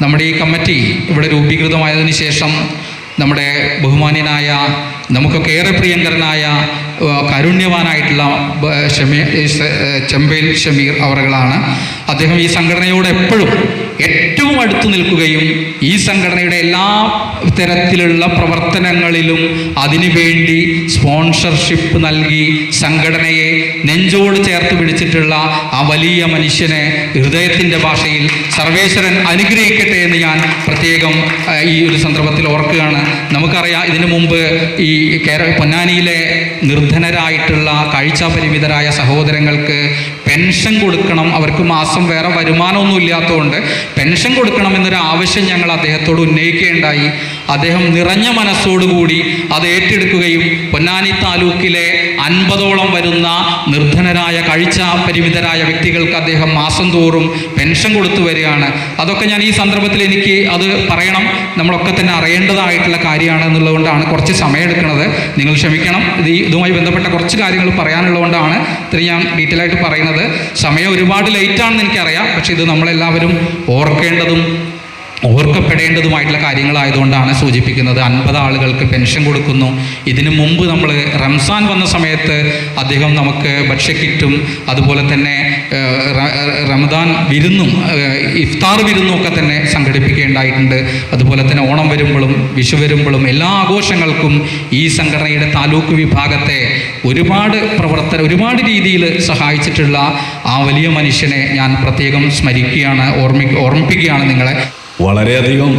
നമ്മുടെ ഈ കമ്മിറ്റി ഇവിടെ രൂപീകൃതമായതിനു ശേഷം നമ്മുടെ ബഹുമാന്യനായ നമുക്കൊക്കെ ഏറെ പ്രിയങ്കരനായ കാരുണ്യവാനായിട്ടുള്ള ഷമീർ ചെമ്പേൽ ഷമീർ അവറുകളാണ്. അദ്ദേഹം ഈ സംഘടനയോട് എപ്പോഴും ഏറ്റവും അടുത്തു നിൽക്കുകയും ഈ സംഘടനയുടെ എല്ലാ തരത്തിലുള്ള പ്രവർത്തനങ്ങളിലും അതിനുവേണ്ടി സ്പോൺസർഷിപ്പ് നൽകി സംഘടനയെ നെഞ്ചോട് ചേർത്ത് പിടിച്ചിട്ടുള്ള ആ വലിയ മനുഷ്യനെ ഹൃദയത്തിന്റെ ഭാഷയിൽ സർവേശ്വരൻ അനുഗ്രഹിക്കട്ടെ എന്ന് ഞാൻ പ്രത്യേകം ഈ ഒരു സന്ദർഭത്തിൽ ഓർക്കുകയാണ്. നമുക്കറിയാം ഇതിനു മുമ്പ് ഈ കേരള പൊന്നാനിയിലെ നിർധനരായിട്ടുള്ള കാഴ്ച പരിമിതരായ സഹോദരങ്ങൾക്ക് പെൻഷൻ കൊടുക്കണം. അവർക്ക് മാസം വേറെ വരുമാനമൊന്നും ഇല്ലാത്തതുകൊണ്ട് പെൻഷൻ കൊടുക്കണം എന്നൊരു ആവശ്യം ഞങ്ങൾ അദ്ദേഹത്തോട് ഉന്നയിക്കുകയുണ്ടായി. അദ്ദേഹം നിറഞ്ഞ മനസ്സോടുകൂടി അത് ഏറ്റെടുക്കുകയും പൊന്നാനി താലൂക്കിലെ അൻപതോളം വരുന്ന നിർധനരായ കഴിച്ച പരിമിതരായ വ്യക്തികൾക്ക് അദ്ദേഹം മാസം തോറും പെൻഷൻ കൊടുത്തു വരികയാണ്. അതൊക്കെ ഞാൻ ഈ സന്ദർഭത്തിൽ എനിക്ക് അത് പറയണം. നമ്മളൊക്കെ തന്നെ അറിയേണ്ടതായിട്ടുള്ള കാര്യമാണ് എന്നുള്ളതുകൊണ്ടാണ് കുറച്ച് സമയം എടുക്കുന്നത് നിങ്ങൾ ക്ഷമിക്കണം. ഇത് ഇതുമായി ബന്ധപ്പെട്ട കുറച്ച് കാര്യങ്ങൾ പറയാനുള്ളതുകൊണ്ടാണ് ഇത്രയും ഞാൻ ഡീറ്റെയിൽ ആയിട്ട് പറയുന്നത്. സമയം ഒരുപാട് ലേറ്റാണെന്ന് എനിക്കറിയാം. പക്ഷേ ഇത് നമ്മളെല്ലാവരും ഓർക്കേണ്ടതും ഓർക്കപ്പെടേണ്ടതുമായിട്ടുള്ള കാര്യങ്ങളായതുകൊണ്ടാണ് സൂചിപ്പിക്കുന്നത്. അൻപത് ആളുകൾക്ക് പെൻഷൻ കൊടുക്കുന്നു. ഇതിനു മുമ്പ് നമ്മൾ റംസാൻ വന്ന സമയത്ത് അദ്ദേഹം നമുക്ക് ഭക്ഷ്യക്കിറ്റും അതുപോലെ തന്നെ റമദാൻ വിരുന്നും ഇഫ്താർ വിരുന്നും ഒക്കെ തന്നെ സംഘടിപ്പിക്കേണ്ടായിട്ടുണ്ട്. അതുപോലെ തന്നെ ഓണം വരുമ്പോഴും വിഷു വരുമ്പോഴും എല്ലാ ആഘോഷങ്ങൾക്കും ഈ സംഘടനയുടെ താലൂക്ക് വിഭാഗത്തെ ഒരുപാട് പ്രവർത്തന ഒരുപാട് രീതിയിൽ സഹായിച്ചിട്ടുള്ള ആ വലിയ മനുഷ്യനെ ഞാൻ പ്രത്യേകം സ്മരിക്കുകയാണ് ഓർമ്മി ഓർമ്മിപ്പിക്കുകയാണ് നിങ്ങളെ. വളരെയധികം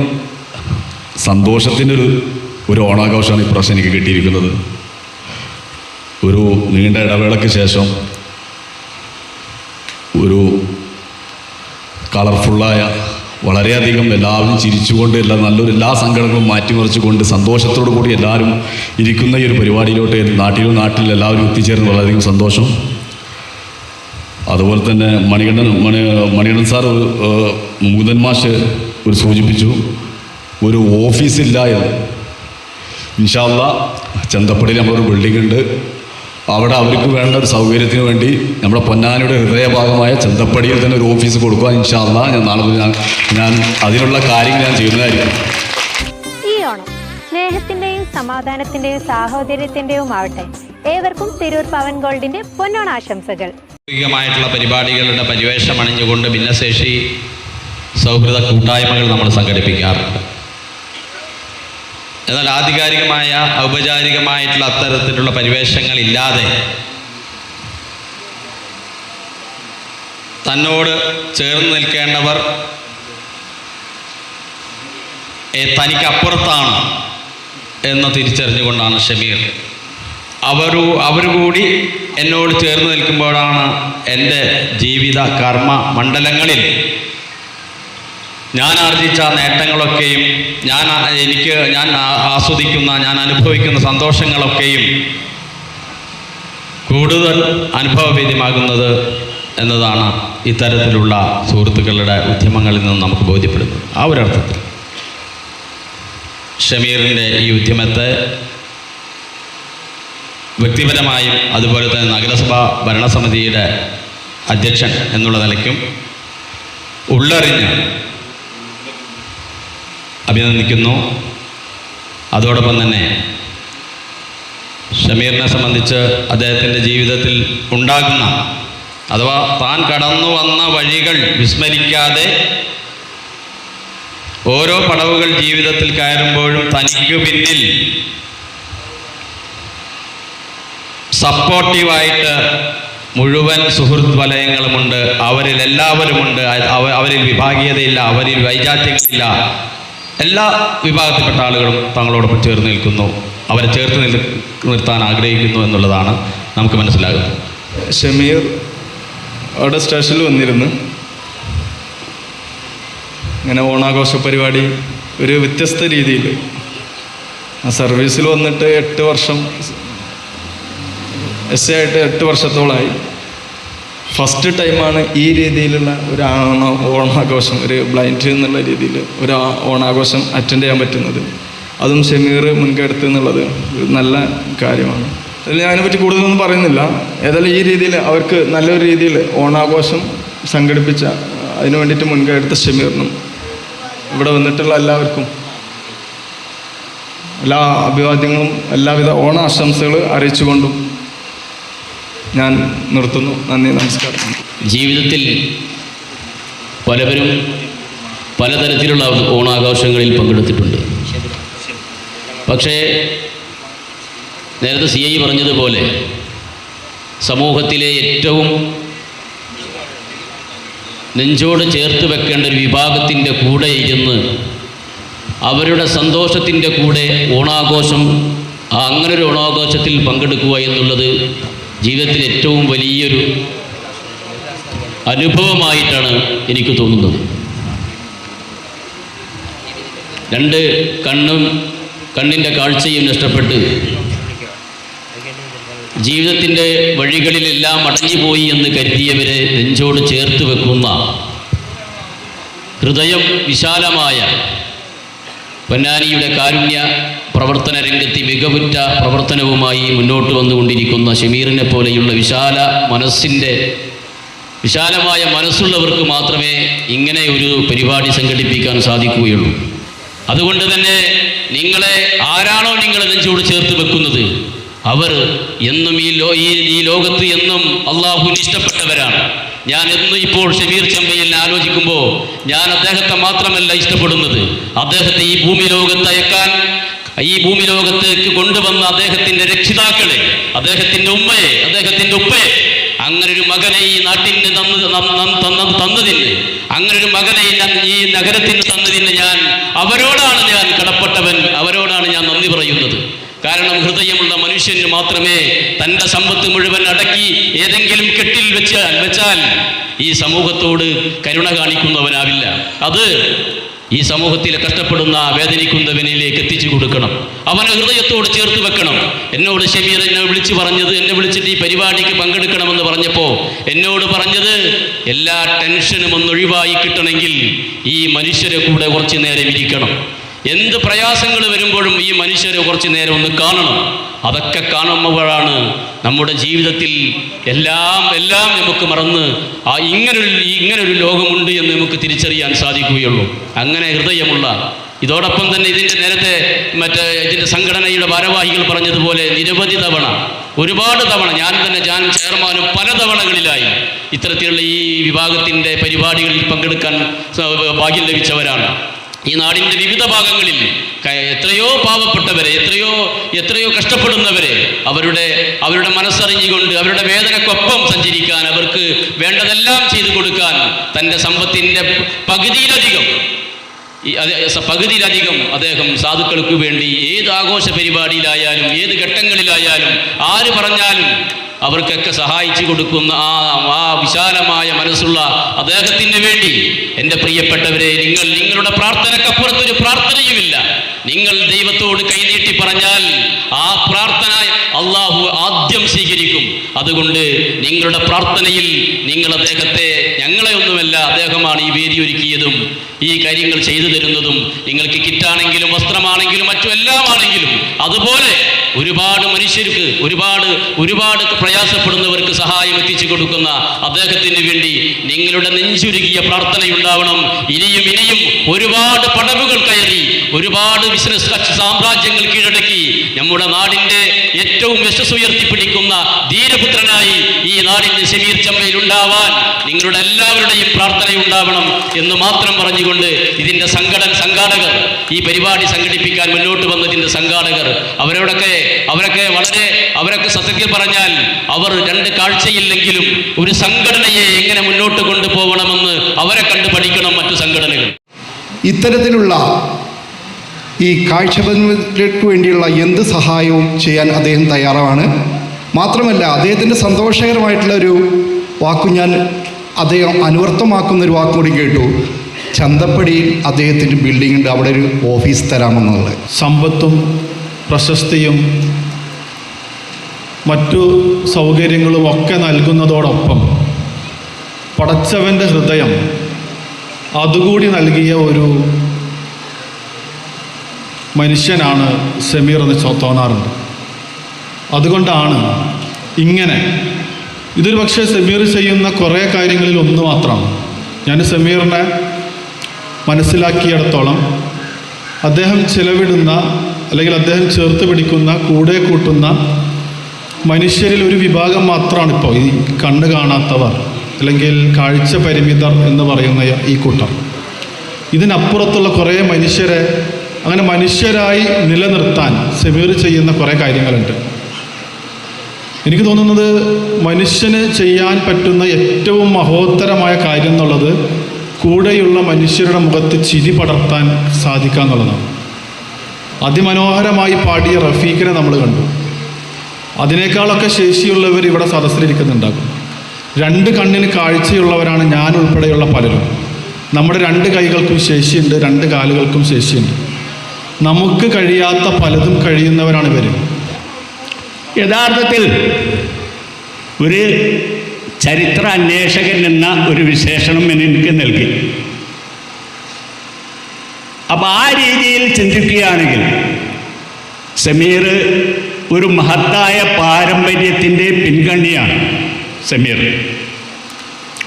സന്തോഷത്തിന്റെ ഒരു ഒരു ഓണാഘോഷമാണ് ഇപ്രാവശ്യം എനിക്ക് കിട്ടിയിരിക്കുന്നത്. ഒരു നീണ്ട ഇടവേളയ്ക്ക് ശേഷം ഒരു കളർഫുള്ളായ വളരെയധികം എല്ലാവരും ചിരിച്ചുകൊണ്ട് എല്ലാ നല്ലൊരു എല്ലാ സങ്കടങ്ങളും മാറ്റിമറിച്ചുകൊണ്ട് സന്തോഷത്തോടു കൂടി എല്ലാവരും ഇരിക്കുന്ന ഈ ഒരു പരിപാടിയിലോട്ട് നാട്ടിലും നാട്ടിൽ എല്ലാവരും എത്തിച്ചേർന്ന് വളരെയധികം സന്തോഷം. അതുപോലെ തന്നെ മണികണ്ഠൻ മണി മണികണ്ഠൻ സാർ മുകുന്ദൻ മാഷ് ഒരു സൂചിപ്പിച്ചു. ഒരു ഓഫീസില്ല എന്ന്. ഇൻഷാല്ല ചന്തപ്പടിയിൽ നമ്മളൊരു ബിൽഡിംഗ് ഉണ്ട്. അവിടെ അവർക്ക് വേണ്ട ഒരു സൗകര്യത്തിന് വേണ്ടി നമ്മുടെ പൊന്നാനിയുടെ ഹൃദയഭാഗമായ ചന്തപ്പടിയിൽ തന്നെ ഒരു ഓഫീസ് കൊടുക്കുക ഇൻഷാല്ല ഞാൻ നാളെ ഞാൻ ഞാൻ അതിനുള്ള കാര്യങ്ങൾ ഞാൻ ചെയ്യുന്നതായിരിക്കും. ഈ ഓണം സ്നേഹത്തിന്റെയും സമാധാനത്തിന്റെയും സാഹോദര്യത്തിന്റെയും ആവട്ടെ. ഏവർക്കും തിരൂർ പവൻ ഗോൾഡിന്റെ പൊന്നോണാശംസകൾ. ആശംസകൾ പരിപാടികളുടെ പരിവേഷം അണിഞ്ഞുകൊണ്ട് ഭിന്നശേഷി സൗഹൃദ കൂട്ടായ്മകൾ നമ്മൾ സംഘടിപ്പിക്കാറുണ്ട് എന്നാൽ ആധികാരികമായ ഔപചാരികമായിട്ടുള്ള അത്തരത്തിലുള്ള പരിവേഷങ്ങളില്ലാതെ തന്നോട് ചേർന്ന് നിൽക്കേണ്ടവർ തനിക്കപ്പുറത്താണ് എന്ന് തിരിച്ചറിഞ്ഞുകൊണ്ടാണ് ഷമീർ. അവരു അവർ കൂടി എന്നോട് ചേർന്ന് നിൽക്കുമ്പോഴാണ് എന്റെ ജീവിത കർമ്മ മണ്ഡലങ്ങളിൽ ഞാൻ ആർജിച്ച നേട്ടങ്ങളൊക്കെയും ഞാൻ എനിക്ക് ഞാൻ ആസ്വദിക്കുന്ന ഞാൻ അനുഭവിക്കുന്ന സന്തോഷങ്ങളൊക്കെയും കൂടുതൽ അനുഭവവേദ്യമാകുന്നത് എന്നതാണ് ഇത്തരത്തിലുള്ള സുഹൃത്തുക്കളുടെ ഉദ്യമങ്ങളിൽ നിന്ന് നമുക്ക് ബോധ്യപ്പെടുന്നത്. ആ ഒരർത്ഥത്തിൽ. ഷമീറിന്റെ ഈ ഉദ്യമത്തെ വ്യക്തിപരമായും അതുപോലെ തന്നെ നഗരസഭാ ഭരണസമിതിയുടെ അധ്യക്ഷൻ എന്നുള്ള നിലയ്ക്കും ഉള്ളറിഞ്ഞ് അഭിനന്ദിക്കുന്നു. അതോടൊപ്പം തന്നെ ഷമീറിനെ സംബന്ധിച്ച് അദ്ദേഹത്തിന്റെ ജീവിതത്തിൽ ഉണ്ടാകുന്ന അഥവാ താൻ കടന്നു വന്ന വഴികൾ വിസ്മരിക്കാതെ ഓരോ പടവുകൾ ജീവിതത്തിൽ കയറുമ്പോഴും തനിക്ക് പിന്നിൽ സപ്പോർട്ടീവായിട്ട് മുഴുവൻ സുഹൃത്ത് വലയങ്ങളുമുണ്ട്. അവരിൽ എല്ലാവരുമുണ്ട്. അവ- അവരിൽ വിഭാഗീയതയില്ല. അവരിൽ വൈജാത്യങ്ങളില്ല എല്ലാ വിഭാഗത്തിൽപ്പെട്ട ആളുകളും തങ്ങളോടൊപ്പം ചേർന്ന് നിൽക്കുന്നു. അവരെ ചേർത്ത് നിൽ നിർത്താൻ ആഗ്രഹിക്കുന്നു എന്നുള്ളതാണ് നമുക്ക് മനസ്സിലാകുന്നത്. ഷമീർ അവിടെ സ്റ്റേഷനിൽ വന്നിരുന്നു. ഇങ്ങനെ ഓണാഘോഷ പരിപാടി ഒരു വ്യത്യസ്ത രീതിയിൽ. ആ സർവീസിൽ വന്നിട്ട് എട്ട് വർഷം എസ് ആയിട്ട് എട്ട് വർഷത്തോളമായി ഫസ്റ്റ് ടൈമാണ് ഈ രീതിയിലുള്ള ഒരു ഓണ ഓണാഘോഷം ഒരു ബ്ലൈൻഡ് എന്നുള്ള രീതിയിൽ ഒരു ഓണാഘോഷം അറ്റൻഡ് ചെയ്യാൻ പറ്റുന്നത്. അതും ഷമീർ മുൻകെടുത്ത് എന്നുള്ളത് നല്ല കാര്യമാണ്. അതിൽ അതിനെപ്പറ്റി കൂടുതലൊന്നും പറയുന്നില്ല. ഏതായാലും ഈ രീതിയിൽ അവർക്ക് നല്ലൊരു രീതിയിൽ ഓണാഘോഷം സംഘടിപ്പിച്ച അതിനു വേണ്ടിയിട്ട് മുൻകൈ എടുത്ത ഷമീറിനും ഇവിടെ വന്നിട്ടുള്ള എല്ലാവർക്കും എല്ലാ അഭിവാദ്യങ്ങളും എല്ലാവിധ ഓണാശംസകൾ അറിയിച്ചുകൊണ്ടും ഞാൻ നിർത്തുന്നു. നന്ദി നമസ്കാരം. ജീവിതത്തിൽ പലവരും പലതരത്തിലുള്ള ഓണാഘോഷങ്ങളിൽ പങ്കെടുത്തിട്ടുണ്ട്. പക്ഷേ നേരത്തെ സി ഐ പറഞ്ഞതുപോലെ സമൂഹത്തിലെ ഏറ്റവും നെഞ്ചോട് ചേർത്ത് വെക്കേണ്ട ഒരു വിഭാഗത്തിന്റെ കൂടെ ഇരുന്ന് അവരുടെ സന്തോഷത്തിന്റെ കൂടെ ഓണാഘോഷം അങ്ങനൊരു ഓണാഘോഷത്തിൽ പങ്കെടുക്കുക എന്നുള്ളത് ജീവിതത്തിൽ ഏറ്റവും വലിയൊരു അനുഭവമായിട്ടാണ് എനിക്ക് തോന്നുന്നത്. രണ്ട് കണ്ണും കണ്ണിന്റെ കാഴ്ചയും നഷ്ടപ്പെട്ട് ജീവിതത്തിന്റെ വഴികളിലെല്ലാം അടഞ്ഞുപോയി എന്ന് കരുതിയവരെ നെഞ്ചോട് ചേർത്ത് വെക്കുന്ന ഹൃദയം വിശാലമായ പൊന്നാനിയുടെ കാരുണ്യ പ്രവർത്തന രംഗത്തെ മികവുറ്റ പ്രവർത്തനവുമായി മുന്നോട്ട് വന്നുകൊണ്ടിരിക്കുന്ന ഷമീറിനെ പോലെയുള്ള വിശാല മനസ്സിന്റെ വിശാലമായ മനസ്സുള്ളവർക്ക് മാത്രമേ ഇങ്ങനെ ഒരു പരിപാടി സംഘടിപ്പിക്കാൻ സാധിക്കുകയുള്ളൂ. അതുകൊണ്ട് തന്നെ നിങ്ങളെ ആരാണോ നിങ്ങൾ നെഞ്ചോട് ചേർത്ത് വെക്കുന്നത്? അവർ എന്നും ഈ ലോ ഈ ലോകത്ത് എന്നും അള്ളാഹുവിന് ഇഷ്ടപ്പെട്ടവരാണ്. ഞാൻ എന്നും ഇപ്പോൾ ഷമീർ ചമ്പയിൽ ആലോചിക്കുമ്പോൾ ഞാൻ അദ്ദേഹത്തെ മാത്രമല്ല ഇഷ്ടപ്പെടുന്നത്. അദ്ദേഹത്തെ ഈ ഭൂമി ലോകത്ത് അയക്കാൻ ഈ ഭൂമി ലോകത്തേക്ക് കൊണ്ടുവന്ന അദ്ദേഹത്തിന്റെ രക്ഷിതാക്കളെ അദ്ദേഹത്തിന്റെ ഉമ്മയെ അദ്ദേഹത്തിന്റെ ഉപ്പയെ അങ്ങനെ ഒരു മകനെ ഈ നാട്ടിന് തന്നതിന് അങ്ങനെ ഒരു മകനെ ഈ നഗരത്തിന് തന്നതിന് ഞാൻ അവരോടാണ് ഞാൻ കടപ്പെട്ടവൻ അവരോടാണ് ഞാൻ നന്ദി പറയുന്നത്. കാരണം ഹൃദയമുള്ള മനുഷ്യന് മാത്രമേ തന്റെ സമ്പത്ത് മുഴുവൻ അടക്കി ഏതെങ്കിലും കെട്ടിൽ വെച്ചാൽ വെച്ചാൽ ഈ സമൂഹത്തോട് കരുണ കാണിക്കുന്നവനാവില്ല. അത് ഈ സമൂഹത്തിൽ കഷ്ടപ്പെടുന്ന വേദനിക്കുന്നവനിലേക്ക് എത്തിച്ചു കൊടുക്കണം. അവനെ ഹൃദയത്തോട് ചേർത്ത് വെക്കണം. എന്നോട് ഷമീർ എന്നെ വിളിച്ചു പറഞ്ഞത് എന്നെ വിളിച്ചിട്ട് ഈ പരിപാടിക്ക് പങ്കെടുക്കണമെന്ന് പറഞ്ഞപ്പോൾ എന്നോട് പറഞ്ഞത് എല്ലാ ടെൻഷനും ഒന്നൊഴിവായി കിട്ടണമെങ്കിൽ ഈ മനുഷ്യരെ കൂടെ കുറച്ച് നേരം ഇരിക്കണം. എന്ത് പ്രയാസങ്ങൾ വരുമ്പോഴും ഈ മനുഷ്യരെ കുറച്ച് നേരം ഒന്ന് കാണണം. അതൊക്കെ കാണുമ്പോഴാണ് നമ്മുടെ ജീവിതത്തിൽ എല്ലാം എല്ലാം നമുക്ക് മറന്ന് ആ ഇങ്ങനൊരു ഇങ്ങനൊരു ലോകമുണ്ട് എന്ന് നമുക്ക് തിരിച്ചറിയാൻ സാധിക്കുകയുള്ളൂ. അങ്ങനെ ഹൃദയമുള്ള ഇതോടൊപ്പം തന്നെ ഇതിന്റെ നേരത്തെ മറ്റേ ഇതിന്റെ സംഘടനയുടെ ഭാരവാഹികൾ പറഞ്ഞതുപോലെ നിരവധി തവണ ഒരുപാട് തവണ ഞാൻ തന്നെ ഞാൻ ചെയർമാനും പല തവണകളിലായി ഇത്തരത്തിലുള്ള ഈ വിഭാഗത്തിന്റെ പരിപാടികളിൽ പങ്കെടുക്കാൻ ഭാഗ്യം ലഭിച്ചവരാണ്. ഈ നാടിന്റെ വിവിധ ഭാഗങ്ങളിൽ എത്രയോ പാവപ്പെട്ടവരെ എത്രയോ എത്രയോ കഷ്ടപ്പെടുന്നവരെ അവരുടെ അവരുടെ മനസ്സറിഞ്ഞുകൊണ്ട് അവരുടെ വേദനക്കൊപ്പം സഞ്ചരിക്കാൻ അവർക്ക് വേണ്ടതെല്ലാം ചെയ്തു കൊടുക്കാൻ തന്റെ സമ്പത്തിന്റെ പകുതിയിലധികം പകുതിയിലധികം അദ്ദേഹം സാധുക്കൾക്ക് വേണ്ടി ഏത് ആഘോഷ പരിപാടിയിലായാലും ഏത് ഘട്ടങ്ങളിലായാലും ആര് പറഞ്ഞാലും അവർക്കൊക്കെ സഹായിച്ചു കൊടുക്കുന്ന ആ ആ വിശാലമായ മനസ്സുള്ള അദ്ദേഹത്തിന് വേണ്ടി. എന്റെ പ്രിയപ്പെട്ടവരെ നിങ്ങൾ നിങ്ങളുടെ പ്രാർത്ഥനക്കപ്പുറത്തൊരു പ്രാർത്ഥനയുമില്ല. നിങ്ങൾ ദൈവത്തോട് കൈനീട്ടി പറഞ്ഞാൽ ആ പ്രാർത്ഥന അള്ളാഹു ആദ്യം സ്വീകരിക്കും. അതുകൊണ്ട് നിങ്ങളുടെ പ്രാർത്ഥനയിൽ നിങ്ങൾ അദ്ദേഹത്തെ ഞങ്ങളെ ഒന്നുമല്ല അദ്ദേഹമാണ് ഈ വേദി ഒരുക്കിയതും ഈ കാര്യങ്ങൾ ചെയ്തു തരുന്നതും. നിങ്ങൾക്ക് കിറ്റാണെങ്കിലും വസ്ത്രമാണെങ്കിലും മറ്റു എല്ലാമാണെങ്കിലും അതുപോലെ ഒരുപാട് മനുഷ്യർക്ക് ഒരുപാട് ഒരുപാട് പ്രയാസപ്പെടുന്നവർക്ക് സഹായം എത്തിച്ചു കൊടുക്കുന്ന അദ്ദേഹത്തിന് വേണ്ടി നിങ്ങളുടെ നെഞ്ചുരുകിയ പ്രാർത്ഥനയുണ്ടാവണം. ഇനിയും ഇനിയും ഒരുപാട് പടവുകൾ കയറി ഒരുപാട് ബിസിനസ് സാമ്രാജ്യങ്ങൾ കീഴടക്കി നമ്മുടെ നാടിന്റെ ഏറ്റവും യശസ് ഉയർത്തിപ്പിടിക്കുന്ന ധീരപുത്രനായി ഈ നാടിന്റെ ഷമീർ ചമ്മയിൽ ഉണ്ടാവാൻ നിങ്ങളുടെ എല്ലാവരുടെയും പ്രാർത്ഥന ഉണ്ടാവണം എന്ന് മാത്രം പറഞ്ഞുകൊണ്ട് ഇതിന്റെ സംഘടന സംഘാടകർ ഈ പരിപാടി സംഘടിപ്പിക്കാൻ മുന്നോട്ട് വന്നതിന്റെ സംഘാടകർ അവരോടൊക്കെ അവരൊക്കെ വളരെ അവരൊക്കെ സത്യത്തിൽ പറഞ്ഞാൽ അവർ രണ്ട് കാഴ്ചയില്ലെങ്കിലും ഒരു സംഘടനയെ എങ്ങനെ മുന്നോട്ട് കൊണ്ടുപോകണമെന്ന് അവരെ കണ്ടു പഠിക്കണം മറ്റു സംഘടനകൾ. ഇത്തരത്തിലുള്ള ഈ കാഴ്ചപരിമിതർക്ക് വേണ്ടിയുള്ള എന്ത് സഹായവും ചെയ്യാൻ അദ്ദേഹം തയ്യാറാണ്. മാത്രമല്ല അദ്ദേഹത്തിന്റെ സന്തോഷകരമായിട്ടുള്ള ഒരു വാക്കു ഞാൻ അദ്ദേഹം അനുവർത്തമാക്കുന്ന ഒരു വാക്കും കൂടി കേട്ടു. ചന്തപ്പടിയിൽ അദ്ദേഹത്തിന്റെ ബിൽഡിംഗ് ഉണ്ട്. അവിടെ ഒരു ഓഫീസ് തരാമെന്നുള്ളത്. സമ്പത്തും പ്രശസ്തിയും മറ്റു സൗകര്യങ്ങളും ഒക്കെ നൽകുന്നതോടൊപ്പം പടച്ചവന്റെ ഹൃദയം അതുകൂടി നൽകിയ ഒരു മനുഷ്യനാണ് സമീർ എന്ന് തോന്നാറുണ്ട്. അതുകൊണ്ടാണ് ഇങ്ങനെ ഇതൊരു പക്ഷേ സമീർ ചെയ്യുന്ന കുറേ കാര്യങ്ങളിൽ ഒന്ന് മാത്രമാണ് ഞാൻ സമീറിനെ മനസ്സിലാക്കിയിടത്തോളം അദ്ദേഹം ചിലവിടുന്ന അല്ലെങ്കിൽ അദ്ദേഹം ചേർത്ത് പിടിക്കുന്ന കൂടെ കൂട്ടുന്ന മനുഷ്യരിൽ ഒരു വിഭാഗം മാത്രമാണ് ഇപ്പോൾ ഈ കണ്ണ് കാണാത്തവർ അല്ലെങ്കിൽ കാഴ്ച പരിമിതർ എന്ന് പറയുന്ന ഈ കൂട്ടം. ഇതിനപ്പുറത്തുള്ള കുറേ മനുഷ്യരെ അങ്ങനെ മനുഷ്യരായി നിലനിർത്താൻ സെമീർ ചെയ്യുന്ന കുറേ കാര്യങ്ങളുണ്ട്. എനിക്ക് തോന്നുന്നത് മനുഷ്യന് ചെയ്യാൻ പറ്റുന്ന ഏറ്റവും മഹോത്തരമായ കാര്യം എന്നുള്ളത് കൂടെയുള്ള മനുഷ്യരുടെ മുഖത്ത് ചിരി പടർത്താൻ സാധിക്കുക എന്നുള്ളതാണ്. അതിമനോഹരമായി പാടിയ റഫീഖിനെ നമ്മൾ കണ്ടു. അതിനേക്കാളൊക്കെ ശേഷിയുള്ളവർ ഇവിടെ സദസ്സിലിരിക്കുന്നുണ്ടാകും. രണ്ട് കണ്ണിന് കാഴ്ചയുള്ളവരാണ് ഞാൻ ഉൾപ്പെടെയുള്ള പലരും. നമ്മുടെ രണ്ട് കൈകൾക്കും ശേഷിയുണ്ട് രണ്ട് കാലുകൾക്കും ശേഷിയുണ്ട്. നമുക്ക് കഴിയാത്ത പലതും കഴിയുന്നവരാണ് ഇവർ യഥാർത്ഥത്തിൽ ഒരു ചരിത്ര അന്വേഷകൻ എന്ന ഒരു വിശേഷണം എനിക്ക് നൽകി. അപ്പം ആ രീതിയിൽ ചിന്തിക്കുകയാണെങ്കിൽ സമീർ ഒരു മഹത്തായ പാരമ്പര്യത്തിന്റെ പിൻഗണിയാണ് സമീർ.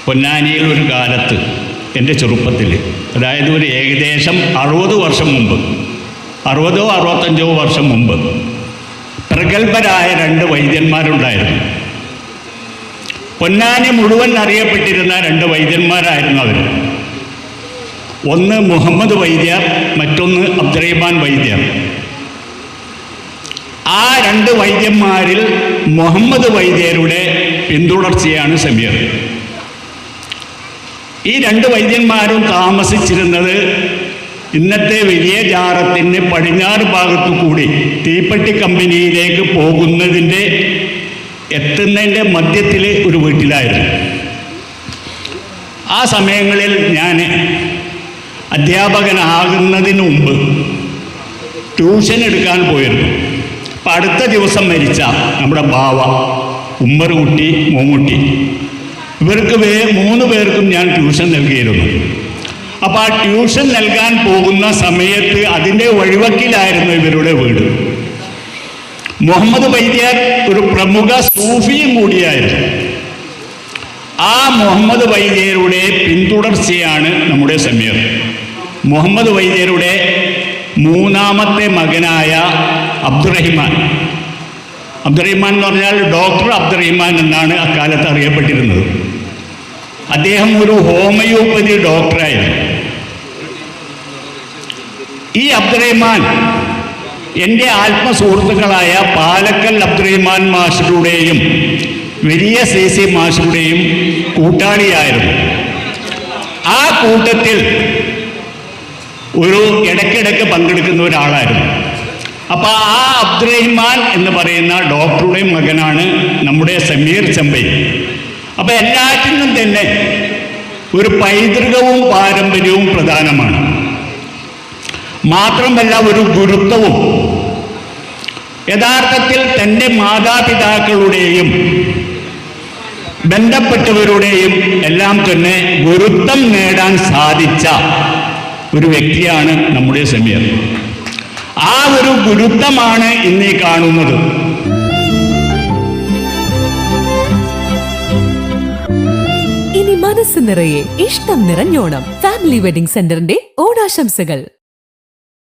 പൊന്നാനിയിൽ ഒരു കാലത്ത് എന്റെ ചെറുപ്പത്തിൽ അതായത് ഒരു ഏകദേശം അറുപത് വർഷം മുമ്പ് അറുപതോ അറുപത്തഞ്ചോ വർഷം മുമ്പ് പ്രഗത്ഭരായ രണ്ട് വൈദ്യന്മാരുണ്ടായിരുന്നു. പൊന്നാനി മുഴുവൻ അറിയപ്പെട്ടിരുന്ന രണ്ട് വൈദ്യന്മാരായിരുന്നു അവർ ഒന്ന് മുഹമ്മദ് വൈദ്യർ മറ്റൊന്ന് അബ്ദുറഹിമാൻ വൈദ്യർ ആ രണ്ട് വൈദ്യന്മാരിൽ മുഹമ്മദ് വൈദ്യരുടെ പിന്തുടർച്ചയാണ് സമീർ. ഈ രണ്ട് വൈദ്യന്മാരും താമസിച്ചിരുന്നത് ഇന്നത്തെ വലിയ ജാറത്തിന് പടിഞ്ഞാറ് ഭാഗത്തു കൂടി തീപ്പെട്ടി കമ്പനിയിലേക്ക് പോകുന്നതിന്റെ എത്തുന്നതിന്റെ മധ്യത്തിൽ ഒരു വീട്ടിലായിരുന്നു. ആ സമയങ്ങളിൽ ഞാൻ അധ്യാപകനാകുന്നതിന് മുമ്പ് ട്യൂഷൻ എടുക്കാൻ പോയിരുന്നു. അപ്പം അടുത്ത ദിവസം മരിച്ച നമ്മുടെ ബാവ ഉമ്മറുകുട്ടി മോമുട്ടി ഇവർക്ക് വേ മൂന്ന് പേർക്കും ഞാൻ ട്യൂഷൻ നൽകിയിരുന്നു. അപ്പോൾ ആ ട്യൂഷൻ നൽകാൻ പോകുന്ന സമയത്ത് അതിന്റെ വഴിവക്കിലായിരുന്നു ഇവരുടെ വീട്. മുഹമ്മദ് വൈദ്യർ ഒരു പ്രമുഖ സൂഫിയും കൂടിയായിരുന്നു. ആ മുഹമ്മദ് വൈദ്യരുടെ പിന്തുടർച്ചയാണ് നമ്മുടെ സമീർ. മുഹമ്മദ് വൈദ്യരുടെ മൂന്നാമത്തെ മകനായ അബ്ദുറഹിമാൻ. അബ്ദുറഹിമാൻ എന്ന് പറഞ്ഞാൽ ഡോക്ടർ അബ്ദുറഹിമാൻ എന്നാണ് അക്കാലത്ത് അറിയപ്പെട്ടിരുന്നത്. അദ്ദേഹം ഒരു ഹോമിയോപ്പതി ഡോക്ടറായിരുന്നു. ഈ അബ്ദുറഹിമാൻ എന്റെ ആത്മസുഹൃത്തുക്കളായ പാലക്കൽ അബ്ദുറഹിമാൻ മാഷറുടെയും വലിയ സി സി മാഷറുടെയും കൂട്ടാളിയായിരുന്നു. ആ കൂട്ടത്തിൽ ഒരു ഇടയ്ക്കിടയ്ക്ക് പങ്കെടുക്കുന്ന ഒരാളായിരുന്നു. അപ്പോൾ ആ അബ്ദുറഹിമാൻ എന്ന് പറയുന്ന ഡോക്ടറുടെ മകനാണ് നമ്മുടെ സമീർ ചെമ്പൈ. അപ്പോൾ എല്ലാറ്റിനും തന്നെ ഒരു പൈതൃകവും പാരമ്പര്യവും പ്രധാനമാണ്. മാത്രമല്ല ഒരു ഗുരുത്വവും. യഥാർത്ഥത്തിൽ തന്റെ മാതാപിതാക്കളുടെയും ബന്ധപ്പെട്ടവരുടെയും എല്ലാം തന്നെ ഗുരുത്വം നേടാൻ സാധിച്ച ഒരു വ്യക്തിയാണ് നമ്മുടെ സമീർ. ആ ഒരു ഗുരുത്വമാണ് ഇന്നീ കാണുന്നത്. ഇനി മനസ്സ് നിറയെ ഇഷ്ടം നിറഞ്ഞോണം. ഫാമിലി വെഡിംഗ് സെന്ററിന്റെ ഓണാശംസകൾ.